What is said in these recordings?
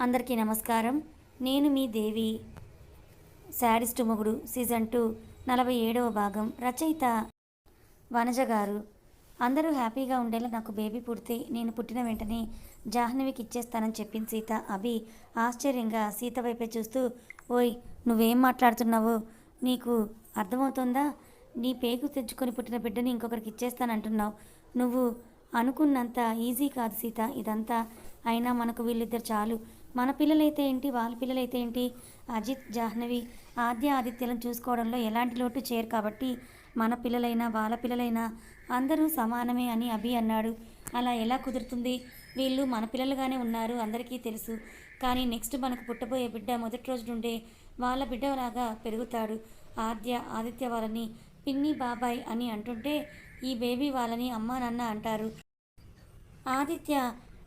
అందరికీ నమస్కారం. నేను మీ దేవి శాడిస్ట్ మొగుడు సీజన్ టూ నలభై ఏడవ భాగం రచయిత వనజ గారు. అందరూ హ్యాపీగా ఉండేలా నాకు బేబీ పుడితే నేను పుట్టిన వెంటనే జాహ్నవికి ఇచ్చేస్తానని చెప్పింది సీత అభి ఆశ్చర్యంగా సీత వైపే చూస్తూ ఓయ్ నువ్వేం మాట్లాడుతున్నావో? నీకు అర్థమవుతుందా? నీ పేగు తెచ్చుకొని పుట్టిన బిడ్డని ఇంకొకరికి ఇచ్చేస్తానంటున్నావు. నువ్వు అనుకున్నంత ఈజీ కాదు సీత ఇదంతా అయినా మనకు వీళ్ళిద్దరు చాలు. మన పిల్లలైతే ఏంటి? వాళ్ళ పిల్లలైతే ఏంటి? అజిత్ జాహ్నవి ఆద్య ఆదిత్యలను చూసుకోవడంలో ఎలాంటి లోటు చేయరు కాబట్టి మన పిల్లలైనా వాళ్ళ పిల్లలైనా అందరూ సమానమే అని అభి అన్నాడు. అలా ఎలా కుదురుతుంది? వీళ్ళు మన పిల్లలుగానే ఉన్నారు అందరికీ తెలుసు. కానీ నెక్స్ట్ మనకు పుట్టబోయే బిడ్డ మొదటి రోజు నుండే వాళ్ళ బిడ్డలాగా పెరుగుతాడు. ఆద్య ఆదిత్య వాళ్ళని పిన్ని బాబాయ్ అని అంటుంటే ఈ బేబీ వాళ్ళని అమ్మా నాన్న అంటారు. ఆదిత్య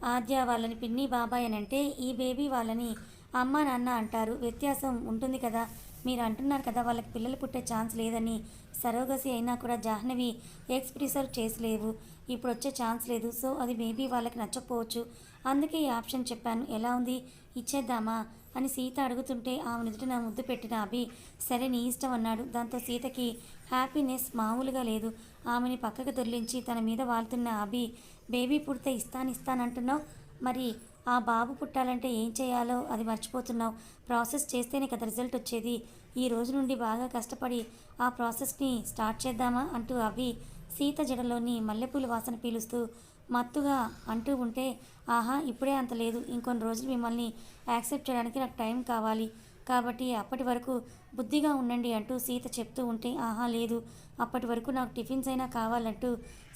ఆద్య వాళ్ళని పిన్ని బాబాయ్ అని అంటే ఈ బేబీ వాళ్ళని అమ్మ నాన్న అంటారు. వ్యత్యాసం ఉంటుంది కదా. మీరు అంటున్నారు కదా వాళ్ళకి పిల్లలు పుట్టే ఛాన్స్ లేదని. సరోగసి అయినా కూడా జాహ్నవి ఎగ్స్ ప్రిసర్వ్ చేసలేవు. ఇప్పుడు వచ్చే ఛాన్స్ లేదు. సో అది మేబీ వాళ్ళకి నచ్చకపోవచ్చు. అందుకే ఈ ఆప్షన్ చెప్పాను. ఎలా ఉంది? ఇచ్చేద్దామా? అని సీత అడుగుతుంటే ఆమె నుదుట నా ముద్దు పెట్టిన అభి సరే నీ ఇష్టం అన్నాడు. దాంతో సీతకి హ్యాపీనెస్ మామూలుగా లేదు. ఆమెని పక్కకు దొర్లించి తన మీద వాళ్తున్న అభి బేబీ పుడితే ఇస్తానిస్తానంటున్నావు మరి ఆ బాబు పుట్టాలంటే ఏం చేయాలో అది మర్చిపోతున్నావు. ప్రాసెస్ చేస్తేనే కదా రిజల్ట్ వచ్చేది. ఈ రోజు నుండి బాగా కష్టపడి ఆ ప్రాసెస్ని స్టార్ట్ చేద్దామా? అంటూ అవి సీత జడలోని మల్లెపూల వాసన పీలుస్తూ మత్తుగా అంటూ ఉంటే ఆహా ఇప్పుడే అంత లేదు. ఇంకొన్ని రోజులు మిమ్మల్ని యాక్సెప్ట్ చేయడానికి నాకు టైం కావాలి. కాబట్టి అప్పటి వరకు బుద్ధిగా ఉండండి అంటూ సీత చెప్తూ ఉంటే ఆహా లేదు. అప్పటి వరకు నాకు టిఫిన్స్ అయినా కావాలంటూ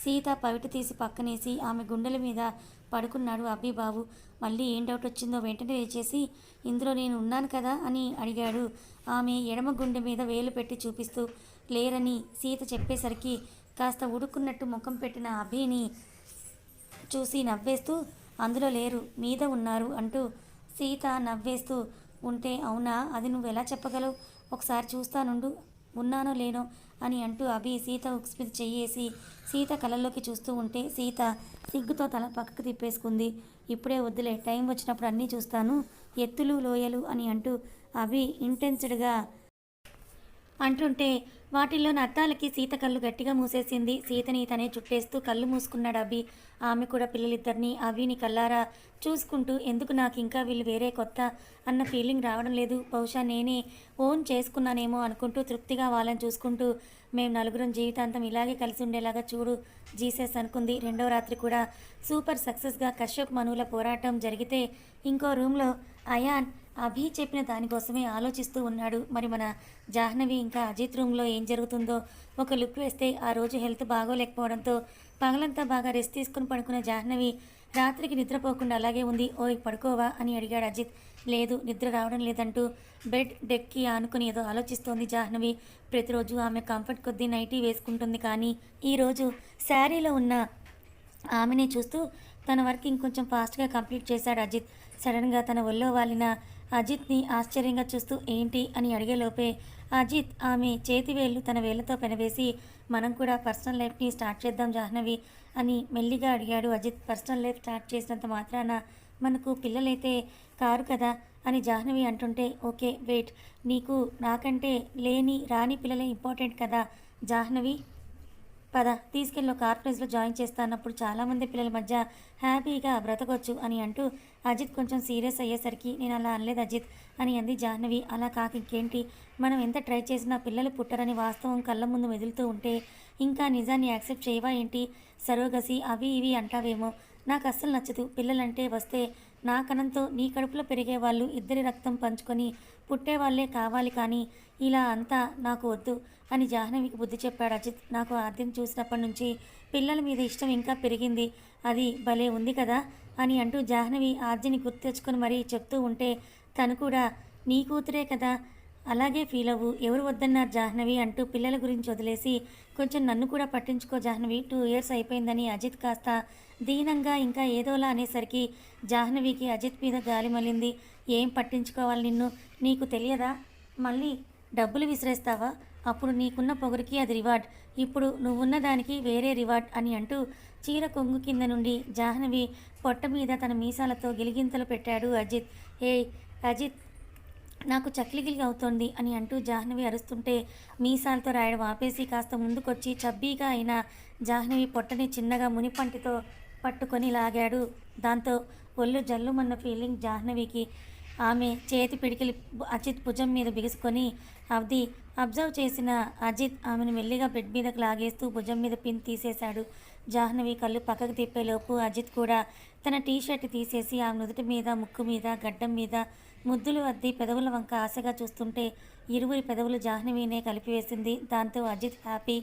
సీత పవిట తీసి పక్కనేసి ఆమె గుండెల మీద పడుకున్నాడు అబ్బిబాబు. మళ్ళీ ఏం డౌట్ వచ్చిందో వెంటనే లేచేసి ఇందులో నేను ఉన్నాను కదా అని అడిగాడు. ఆమె ఎడమ గుండె మీద వేలు పెట్టి చూపిస్తూ లేరని సీత చెప్పేసరికి కాస్త ఉడుకున్నట్టు ముఖం పెట్టిన అభిని చూసి నవ్వేస్తూ అందులో లేరు మీద ఉన్నారు అంటూ సీత నవ్వేస్తూ ఉంటే అవునా? అది నువ్వు ఎలా చెప్పగలవు? ఒకసారి చూస్తానుండు ఉన్నానో లేనో అని అంటూ అభి సీత ఉక్స్మితి చెయ్యేసి సీత కళ్ళల్లోకి చూస్తూ ఉంటే సీత సిగ్గుతో తల పక్కకు తిప్పేసుకుంది. ఇప్పుడే వద్దులే టైం వచ్చినప్పుడు అన్నీ చూస్తాను. ఎత్తులు లోయలు అని అంటూ అభి ఇంటెన్స్డ్గా అంటుంటే వాటిల్లో అద్దాలకి సీత కళ్ళు గట్టిగా మూసేసింది. సీతని తనే చుట్టేస్తూ కళ్ళు మూసుకున్నాడు అభి ఆమె కూడా పిల్లలిద్దరిని అవిని కల్లారా చూసుకుంటూ ఎందుకు నాకు ఇంకా వీళ్ళు వేరే కొత్త అన్న ఫీలింగ్ రావడం లేదు. బహుశా నేనే ఓన్ చేసుకున్నానేమో అనుకుంటూ తృప్తిగా వాళ్ళని చూసుకుంటూ మేము నలుగురం జీవితాంతం ఇలాగే కలిసి ఉండేలాగా చూడు జీసస్ అనుకుంది. రెండవ రాత్రి కూడా సూపర్ సక్సెస్గా కశ్యప్ మనువుల పోరాటం జరిగితే ఇంకో రూమ్లో అయాన్ అభి చెప్పిన దానికోసమే ఆలోచిస్తూ ఉన్నాడు. మరి మన జాహ్నవి ఇంకా అజిత్ రూమ్లో ఏం జరుగుతుందో ఒక లుక్ వేస్తే ఆ రోజు హెల్త్ బాగోలేకపోవడంతో పగలంతా బాగా రెస్ట్ తీసుకుని పడుకున్న జాహ్నవి రాత్రికి నిద్రపోకుండా అలాగే ఉంది. ఓయ్ పడుకోవా? అని అడిగాడు అజిత్. లేదు నిద్ర రావడం లేదంటూ బెడ్ డెక్కి ఆనుకుని ఏదో ఆలోచిస్తోంది జాహ్నవి. ప్రతిరోజు ఆమె కంఫర్ట్ కొద్దీ నైటీ వేసుకుంటుంది కానీ ఈరోజు శారీలో ఉన్న ఆమెనే చూస్తూ తన వర్క్ ఇంకొంచెం ఫాస్ట్గా కంప్లీట్ చేశాడు అజిత్. సడన్గా తన ఒళ్ళో వాలిన అజిత్ని ఆశ్చర్యంగా చూస్తూ ఏంటి? అని అడిగేలోపే అజిత్ ఆమె చేతి వేళ్ళు తన వేళ్ళతో పెనవేసి మనం కూడా పర్సనల్ లైఫ్ని స్టార్ట్ చేద్దాం జాహ్నవి అని మెల్లిగా అడిగాడు అజిత్. పర్సనల్ లైఫ్ స్టార్ట్ చేసినంత మాత్రాన మనకు పిల్లలైతే కారు కదా? అని జాహ్నవి అంటుంటే ఓకే వెయిట్. నీకు నాకంటే లేని రాని పిల్లలే ఇంపార్టెంట్ కదా జాహ్నవి? పద తీసుకెళ్ళి ఒక ఆర్ఫనేజ్లో జాయిన్ చేస్తానప్పుడు చాలామంది పిల్లల మధ్య హ్యాపీగా బ్రతకొచ్చు అని అంటూ అజిత్ కొంచెం సీరియస్ అయ్యేసరికి నేను అలా అనలేదు అజిత్ అని అంది జాహ్నవి. అలా కాక ఇంకేంటి? మనం ఎంత ట్రై చేసినా పిల్లలు పుట్టరని వాస్తవం కళ్ళ ముందు మెదులుతూ ఉంటే ఇంకా నిజాన్ని యాక్సెప్ట్ చేయవా ఏంటి? సరోగసి అవి ఇవి అంటావేమో. నాకు అస్సలు నచ్చదు. పిల్లలంటే వస్తే నా కణంతో నీ కడుపులో పెరిగే వాళ్ళు ఇద్దరి రక్తం పంచుకొని పుట్టేవాళ్ళే కావాలి కానీ ఇలా అంతా నాకు వద్దు అని జాహ్నవికి బుద్ధి చెప్పాడు అజిత్. నాకు ఆద్యం చూసినప్పటి నుంచి పిల్లల మీద ఇష్టం ఇంకా పెరిగింది. అది భలే ఉంది కదా అని అంటూ జాహ్నవి ఆద్యని గుర్తు తెచ్చుకొని మరీ చెప్తూ ఉంటే తను కూడా నీ కూతురే కదా అలాగే ఫీల్ అవ్వు. ఎవరు వద్దన్నారు జాహ్నవి అంటూ పిల్లల గురించి వదిలేసి కొంచెం నన్ను కూడా పట్టించుకో జాహ్నవి టూ ఇయర్స్ అయిపోయిందని అజిత్ కాస్త దీనంగా ఇంకా ఏదోలా అనేసరికి జాహ్నవికి అజిత్ మీద గాలి మళ్ళింది. ఏం పట్టించుకోవాలి నిన్ను? నీకు తెలియదా? మళ్ళీ డబ్బులు విసిరేస్తావా? అప్పుడు నీకున్న పొగరికి అది రివార్డ్. ఇప్పుడు నువ్వున్న దానికి వేరే రివార్డ్ అని అంటూ చీర కొంగు కింద నుండి జాహ్నవి పొట్ట మీద తన మీసాలతో గిలిగింతలు పెట్టాడు అజిత్. హే అజిత్ నాకు చక్లిగిలిగా అవుతోంది అని అంటూ జాహ్నవి అరుస్తుంటే మీసాలతో రాయడం ఆపేసి కాస్త ముందుకొచ్చి చబ్బీగా అయిన జాహ్నవి పొట్టని చిన్నగా మునిపంటితో పట్టుకొని లాగాడు. దాంతో ఒళ్ళు జల్లుమన్న ఫీలింగ్ జాహ్నవికి ఆమె చేతి పిడికిలి అజిత్ భుజం మీద బిగుసుకొని అది అబ్జర్వ్ చేసిన అజిత్ ఆమెను మెల్లిగా బెడ్ మీదకు లాగేస్తూ భుజం మీద పిన్ తీసేశాడు. జాహ్నవి కళ్ళు పక్కకు తిప్పేలోపు అజిత్ కూడా తన టీ షర్ట్ తీసేసి ఆమె నుదుటి మీద ముక్కు మీద గడ్డం మీద ముద్దులు అద్ది పెదవుల వంక ఆశగా చూస్తుంటే ఇరువురి పెదవులు జాహ్నవినే కలిపివేసింది. దాంతో అజిత్ హ్యాపీ.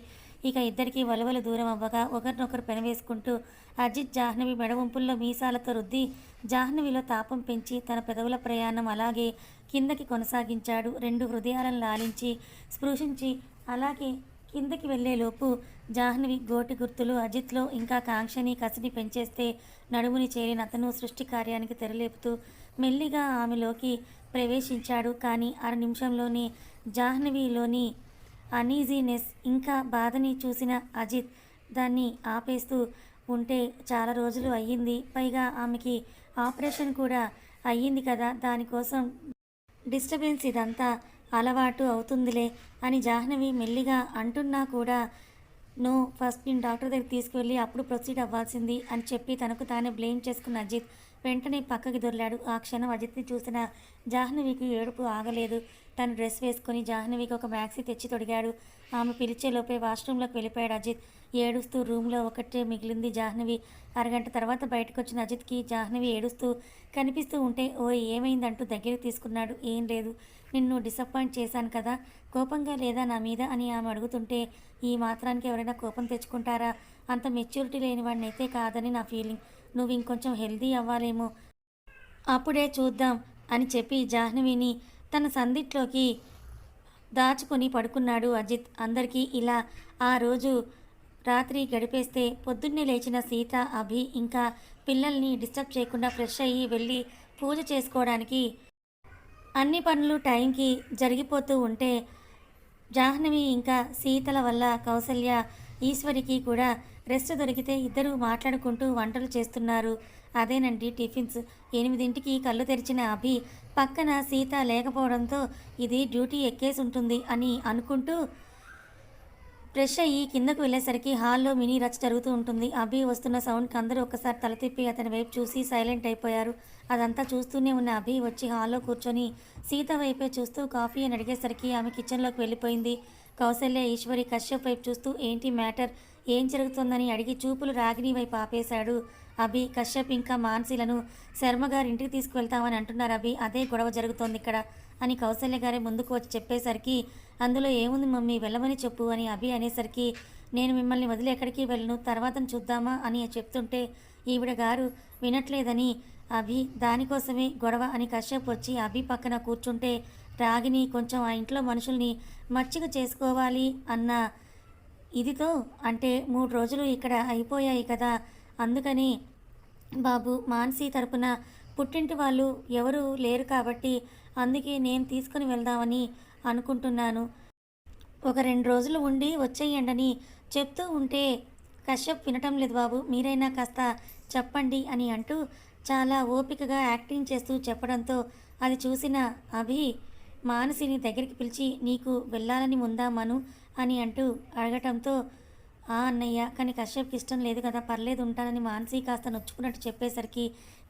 ఇక ఇద్దరికీ వలవలు దూరం అవ్వగా ఒకరినొకరు పెనవేసుకుంటూ అజిత్ జాహ్నవి మెడవంపుల్లో మీసాలతో రుద్ది జాహ్నవిలో తాపం పెంచి తన పెదవుల ప్రయాణం అలాగే కిందకి కొనసాగించాడు. రెండు హృదయాలను లాలించి స్పృశించి అలాగే కిందకి వెళ్ళేలోపు జాహ్నవి గోటి గుర్తులు అజిత్లో ఇంకా కాంక్షని కసిని పెంచేస్తే నడుముని చేరిన అతను సృష్టి కార్యానికి తెరలేపుతూ మెల్లిగా ఆమెలోకి ప్రవేశించాడు. కానీ అర నిమిషంలోనే జాహ్నవిలోని అనీజీనెస్ ఇంకా బాధని చూసిన అజిత్ దాన్ని ఆపేస్తూ ఉంటే చాలా రోజులు అయ్యింది. పైగా ఆమెకి ఆపరేషన్ కూడా అయ్యింది కదా దానికోసం డిస్టర్బెన్స్ ఇదంతా అలవాటు అవుతుందిలే అని జాహ్నవి మెల్లిగా అంటున్నా కూడా నో ఫస్ట్ నేను డాక్టర్ దగ్గరికి తీసుకువెళ్ళి అప్పుడు ప్రొసీడ్ అవ్వాల్సింది అని చెప్పి తనకు తానే బ్లేమ్ చేసుకున్న అజిత్ వెంటనే పక్కకి దొర్లాడు. ఆ క్షణం అజిత్ని చూసిన జాహ్నవికి ఏడుపు ఆగలేదు. తను డ్రెస్ వేసుకొని జాహ్నవికి ఒక మ్యాక్సీ తెచ్చి తొడిగాడు. ఆమె పిలిచేలోపే వాష్రూమ్లోకి వెళ్ళిపోయాడు అజిత్. ఏడుస్తూ రూమ్లో ఒకటే మిగిలింది జాహ్నవి. అరగంట తర్వాత బయటకు వచ్చిన అజిత్కి జాహ్నవి ఏడుస్తూ కనిపిస్తూ ఉంటే ఓ ఏమైందంటూ దగ్గరికి తీసుకున్నాడు. ఏం లేదు. నిన్ను డిసప్పాయింట్ చేశాను కదా? కోపంగా లేదా నా మీద అని ఆమె అడుగుతుంటే ఈ మాత్రానికి ఎవరైనా కోపం తెచ్చుకుంటారా? అంత మెచ్యూరిటీ లేని వాడిని అయితే కాదని నా ఫీలింగ్ నువ్వు ఇంకొంచెం హెల్దీ అవ్వాలేమో. అప్పుడే చూద్దాం అని చెప్పి జాహ్నవిని తన సందిట్లోకి దాచుకొని పడుకున్నాడు అజిత్. అందరికీ ఇలా ఆ రోజు రాత్రి గడిపేస్తే పొద్దున్నే లేచిన సీత అభి ఇంకా పిల్లల్ని డిస్టర్బ్ చేయకుండా ఫ్రెష్ అయ్యి వెళ్ళి పూజ చేసుకోవడానికి అన్ని పనులు టైంకి జరిగిపోతూ ఉంటే జాహ్నవి ఇంకా సీతల వల్ల కౌసల్య ఈశ్వరికి కూడా రెస్ట్ దొరికితే ఇద్దరు మాట్లాడుకుంటూ వంటలు చేస్తున్నారు. అదేనండి టిఫిన్స్. ఎనిమిదింటికి కళ్ళు తెరిచిన అభి పక్కన సీత లేకపోవడంతో ఇది డ్యూటీ ఎక్కేసి ఉంటుంది అని అనుకుంటూ ఫ్రెష్ అయ్యి కిందకు వెళ్ళేసరికి హాల్లో మినీ రచ్ జరుగుతూ ఉంటుంది. అభి వస్తున్న సౌండ్కి అందరూ ఒకసారి తల తిప్పి అతని వైపు చూసి సైలెంట్ అయిపోయారు. అదంతా చూస్తూనే ఉన్న అభి వచ్చి హాల్లో కూర్చొని సీత వైపే చూస్తూ కాఫీ అని అడిగేసరికి ఆమె కిచెన్లోకి వెళ్ళిపోయింది. కౌశల్య ఈశ్వరి కశ్యప్ వైపు చూస్తూ ఏంటి మ్యాటర్? ఏం జరుగుతుందని? అడిగి చూపులు రాగిని వైపు ఆపేశాడు అభి. కశ్యప్ ఇంకా మాన్సీలను శర్మ గారి ఇంటికి తీసుకువెళ్తామని అంటున్నారు అభి. అదే గొడవ జరుగుతోంది ఇక్కడ అని కౌశల్య గారే ముందుకు వచ్చి చెప్పేసరికి అందులో ఏముంది మమ్మీ? వెళ్ళమని చెప్పు అని అభి అనేసరికి నేను మిమ్మల్ని వదిలి ఎక్కడికి వెళ్ళను తర్వాత చూద్దామా? అని చెప్తుంటే ఈవిడ గారు వినట్లేదని అభి దానికోసమే గొడవ అని కశ్యప్ వచ్చి అభి పక్కన కూర్చుంటే రాగిని కొంచెం ఆ ఇంట్లో మనుషుల్ని మచ్చిక చేసుకోవాలి అన్న ఇదితో అంటే మూడు రోజులు ఇక్కడ అయిపోయాయి కదా అందుకని బాబు మాన్సీ తరపున పుట్టింటి వాళ్ళు ఎవరూ లేరు కాబట్టి అందుకే నేను తీసుకుని వెళ్దామని అనుకుంటున్నాను. ఒక రెండు రోజులు ఉండి వచ్చేయండని చెప్తూ ఉంటే కశ్యప్ వినటం లేదు బాబు మీరైనా కాస్త చెప్పండి అని అంటూ చాలా ఓపికగా యాక్టింగ్ చేస్తూ చెప్పడంతో అది చూసిన అభి మానసిని దగ్గరికి పిలిచి నీకు వెళ్ళాలని ఉందా మను? అని అంటూ అడగటంతో ఆ అన్నయ్య కానీ కశ్యప్కి ఇష్టం లేదు కదా పర్లేదు ఉంటానని మానసి కాస్త నొచ్చుకున్నట్టు చెప్పేసరికి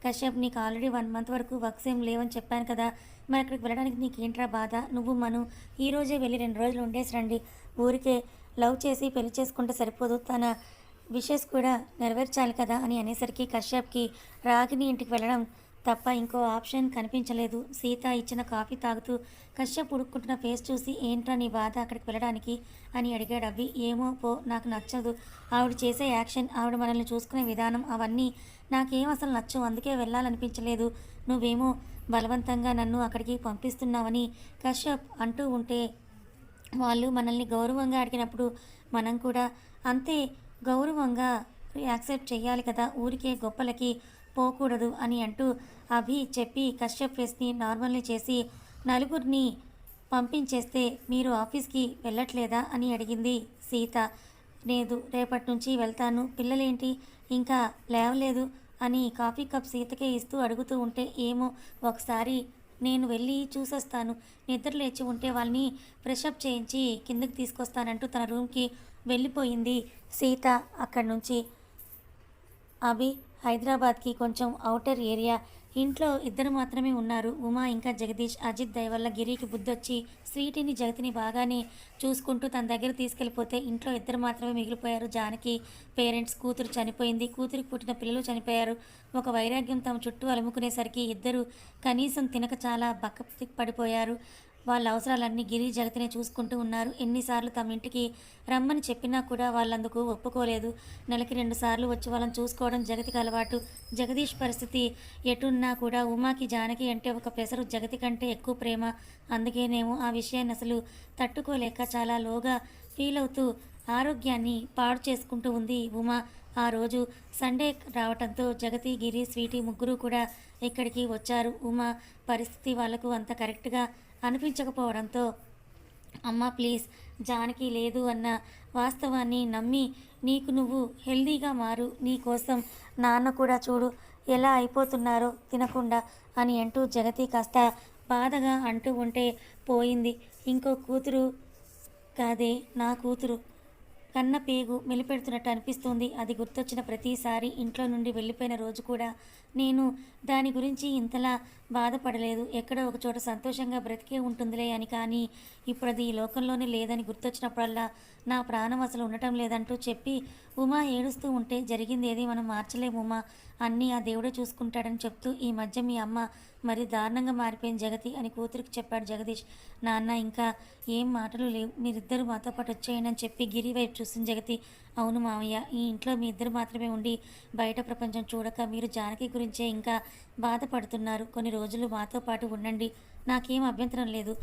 కశ్యప్ నీకు ఆల్రెడీ వన్ మంత్ వరకు వర్క్స్ ఏం లేవని చెప్పాను కదా మరి అక్కడికి వెళ్ళడానికి నీకేంట్రా బాధ? నువ్వు మను ఈ రోజే వెళ్ళి రెండు రోజులు ఉండేసి రండి. ఊరికే లవ్ చేసి పెళ్ళి చేసుకుంటే సరిపోదు. తన విషెస్ కూడా నెరవేర్చాలి కదా అని అనేసరికి కశ్యప్కి రాగిని ఇంటికి వెళ్ళడం తప్ప ఇంకో ఆప్షన్ కనిపించలేదు. సీత ఇచ్చిన కాఫీ తాగుతూ కశ్యప్ ఉడుక్కుంటున్న ఫేస్ చూసి ఏంట్రా నీ బాధ అక్కడికి వెళ్ళడానికి? అని అడిగాడు అవి ఏమో పో నాకు నచ్చదు. ఆవిడ చేసే యాక్షన్ ఆవిడ మనల్ని చూసుకునే విధానం అవన్నీ నాకేం అసలు నచ్చవు. అందుకే వెళ్ళాలనిపించలేదు. నువ్వేమో బలవంతంగా నన్ను అక్కడికి పంపిస్తున్నావని కశ్యప్ అంటూ ఉంటే వాళ్ళు మనల్ని గౌరవంగా అడిగినప్పుడు మనం కూడా అంతే గౌరవంగా యాక్సెప్ట్ చేయాలి కదా. ఊరికే గొప్పలకి పోకూడదు అని అంటూ అభి చెప్పి కశ్యప్ ఫేస్ని నార్మల్ని చేసి నలుగురిని పంపించేస్తే మీరు ఆఫీస్కి వెళ్ళట్లేదా అని అడిగింది సీత. లేదు రేపటి నుంచి వెళ్తాను. పిల్లలేంటి? ఇంకా లేవలేదు అని కాఫీ కప్ సీతకే ఇస్తూ అడుగుతూ ఉంటే ఏమో ఒకసారి నేను వెళ్ళి చూసొస్తాను. నిద్ర లేచి ఉంటే వాళ్ళని ఫ్రెషప్ చేయించి కిందకి తీసుకొస్తానంటూ తన రూమ్కి వెళ్ళిపోయింది సీత అక్కడి నుంచి. అభి హైదరాబాద్కి కొంచెం అవుటర్ ఏరియా. ఇంట్లో ఇద్దరు మాత్రమే ఉన్నారు. ఉమా ఇంకా జగదీష్ అజిత్ దయ వల్ల గిరికి బుద్ధొచ్చి స్వీటిని జగతిని బాగానే చూసుకుంటూ తన దగ్గర తీసుకెళ్ళిపోతే ఇంట్లో ఇద్దరు మాత్రమే మిగిలిపోయారు. జానకి పేరెంట్స్ కూతురు చనిపోయింది. కూతురికి పుట్టిన పిల్లలు చనిపోయారు. ఒక వైరాగ్యం తమ చుట్టూ అలుముకునేసరికి ఇద్దరు కనీసం తినక చాలా బక్క పడిపోయారు. వాళ్ళ అవసరాలన్నీ గిరి జగతినే చూసుకుంటూ ఉన్నారు. ఎన్నిసార్లు తమ ఇంటికి రమ్మని చెప్పినా కూడా వాళ్ళందుకు ఒప్పుకోలేదు. నెలకి రెండు సార్లు వచ్చి వాళ్ళని చూసుకోవడం జగతికి అలవాటు. జగదీష్ పరిస్థితి ఎటున్నా కూడా ఉమాకి జానకి అంటే ఒక పెసరు జగతి కంటే ఎక్కువ ప్రేమ. అందుకేనేమో ఆ విషయాన్ని అసలు తట్టుకోలేక చాలా లోగా ఫీల్ అవుతూ ఆరోగ్యాన్ని పాడు చేసుకుంటూ ఉంది ఉమా. ఆ రోజు సండే రావటంతో జగతి గిరి స్వీటీ ముగ్గురు కూడా ఇక్కడికి వచ్చారు. ఉమా పరిస్థితి వాళ్ళకు అంత కరెక్ట్గా అనిపించకపోవడంతో అమ్మ ప్లీజ్ జానకి లేదు అన్న వాస్తవాన్ని నమ్మి నీకు నువ్వు హెల్దీగా మారు నీ కోసం నాన్న కూడా చూడు ఎలా అయిపోతున్నారో తినకుండా అని అంటూ జగతి కాస్త బాధగా అంటూ ఉంటే పోయింది. ఇంకో కూతురు కాదే నా కూతురు. కన్న పేగు మెలిపెడుతున్నట్టు అనిపిస్తుంది. అది గుర్తొచ్చిన ప్రతిసారి ఇంట్లో నుండి వెళ్ళిపోయిన రోజు కూడా నేను దాని గురించి ఇంతలా బాధపడలేదు. ఎక్కడో ఒక చోట సంతోషంగా బ్రతికే ఉంటుందిలే అని కానీ ఇప్పుడు అది ఈ లోకంలోనే లేదని గుర్తొచ్చినప్పుడల్లా నా ప్రాణం అసలు ఉండటం లేదంటూ చెప్పి ఉమా ఏడుస్తూ ఉంటే జరిగింది ఏది మనం మార్చలేము ఉమా. అన్నీ ఆ దేవుడే చూసుకుంటాడని చెప్తూ ఈ మధ్య మీ అమ్మ మరి దారుణంగా మారిపోయిన జగతి అని కూతురికి చెప్పాడు జగదీష్. నాన్న ఇంకా ఏం మాటలు లేవు. మీరిద్దరూ మాతో పాటు వచ్చేయండి అని చెప్పి గిరి వైపు చూసింది జగతి. అవును మామయ్య ఈ ఇంట్లో మీ ఇద్దరు మాత్రమే ఉండి బయట ప్రపంచం చూడక మీరు జానకి గురించే ఇంకా బాధపడుతున్నారు. కొన్ని రోజులు మాతో పాటు ఉండండి నాకేం అభ్యంతరం లేదు.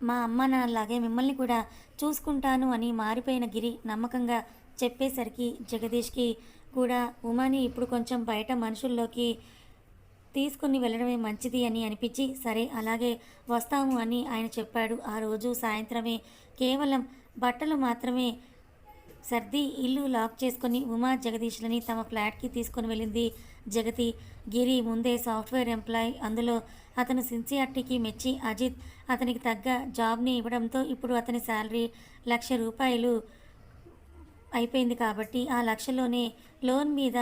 మా అమ్మ నాలాగే మిమ్మల్ని కూడా చూసుకుంటాను అని మారిపోయిన గిరి నమ్మకంగా చెప్పేసరికి జగదీష్కి కూడా ఉమాని ఇప్పుడు కొంచెం బయట మనుషుల్లోకి తీసుకుని వెళ్ళడమే మంచిది అని అనిపించి సరే అలాగే వస్తాము అని ఆయన చెప్పాడు. ఆ రోజు సాయంత్రమే కేవలం బట్టలు మాత్రమే సర్ది ఇల్లు లాక్ చేసుకుని ఉమా జగదీష్లని తమ ఫ్లాట్కి తీసుకుని వెళ్ళింది. జగతి గిరి ముందే సాఫ్ట్వేర్ ఎంప్లాయ్. అందులో అతను సిన్సియారిటీకి మెచ్చి అజిత్ అతనికి తగ్గ జాబ్ని ఇవ్వడంతో ఇప్పుడు అతని శాలరీ లక్ష రూపాయలు అయిపోయింది కాబట్టి ఆ లక్షలోనే లోన్ మీద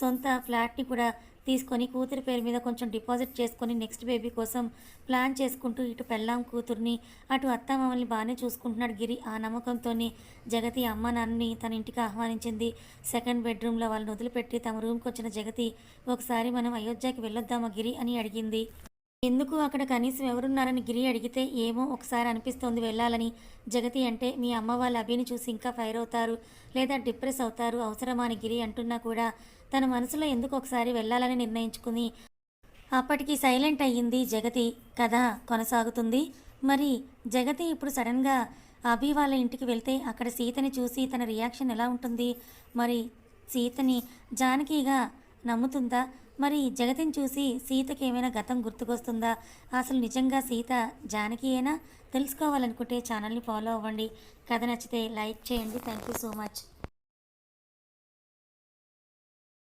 సొంత ఫ్లాట్ని కూడా తీసుకొని కూతురి పేరు మీద కొంచెం డిపాజిట్ చేసుకొని నెక్స్ట్ బేబీ కోసం ప్లాన్ చేసుకుంటూ ఇటు పెళ్ళాం కూతుర్ని అటు అత్త మమ్మల్ని బాగానే చూసుకుంటున్నాడు గిరి. ఆ నమ్మకంతోనే జగతి అమ్మ నాన్నని తన ఇంటికి ఆహ్వానించింది. సెకండ్ బెడ్రూమ్లో వాళ్ళని వదిలిపెట్టి తమ రూమ్కి వచ్చిన జగతి ఒకసారి మనం అయోధ్యకి వెళ్ళొద్దామా గిరి? అని అడిగింది. ఎందుకు అక్కడ కనీసం ఎవరున్నారని గిరి అడిగితే ఏమో ఒకసారి అనిపిస్తోంది వెళ్ళాలని. జగతి అంటే మీ అమ్మ వాళ్ళ అభిని చూసి ఇంకా ఫైర్ అవుతారు లేదా డిప్రెస్ అవుతారు అవసరమా అని గిరి అంటున్నా కూడా తన మనసులో ఎందుకు ఒకసారి వెళ్ళాలని నిర్ణయించుకుని అప్పటికి సైలెంట్ అయ్యింది జగతి. కథ కొనసాగుతుంది. మరి జగతి ఇప్పుడు సడన్గా అభి వాళ్ళ ఇంటికి వెళ్తే అక్కడ సీతని చూసి తన రియాక్షన్ ఎలా ఉంటుంది? మరి సీతని జానకిగా నమ్ముతుందా? మరి జగతిని చూసి సీతకి ఏమైనా గతం గుర్తుకొస్తుందా? అసలు నిజంగా సీత జానకియేనా? తెలుసుకోవాలనుకుంటే ఛానల్ని ఫాలో అవ్వండి. కథ నచ్చితే లైక్ చేయండి. Thank you so much.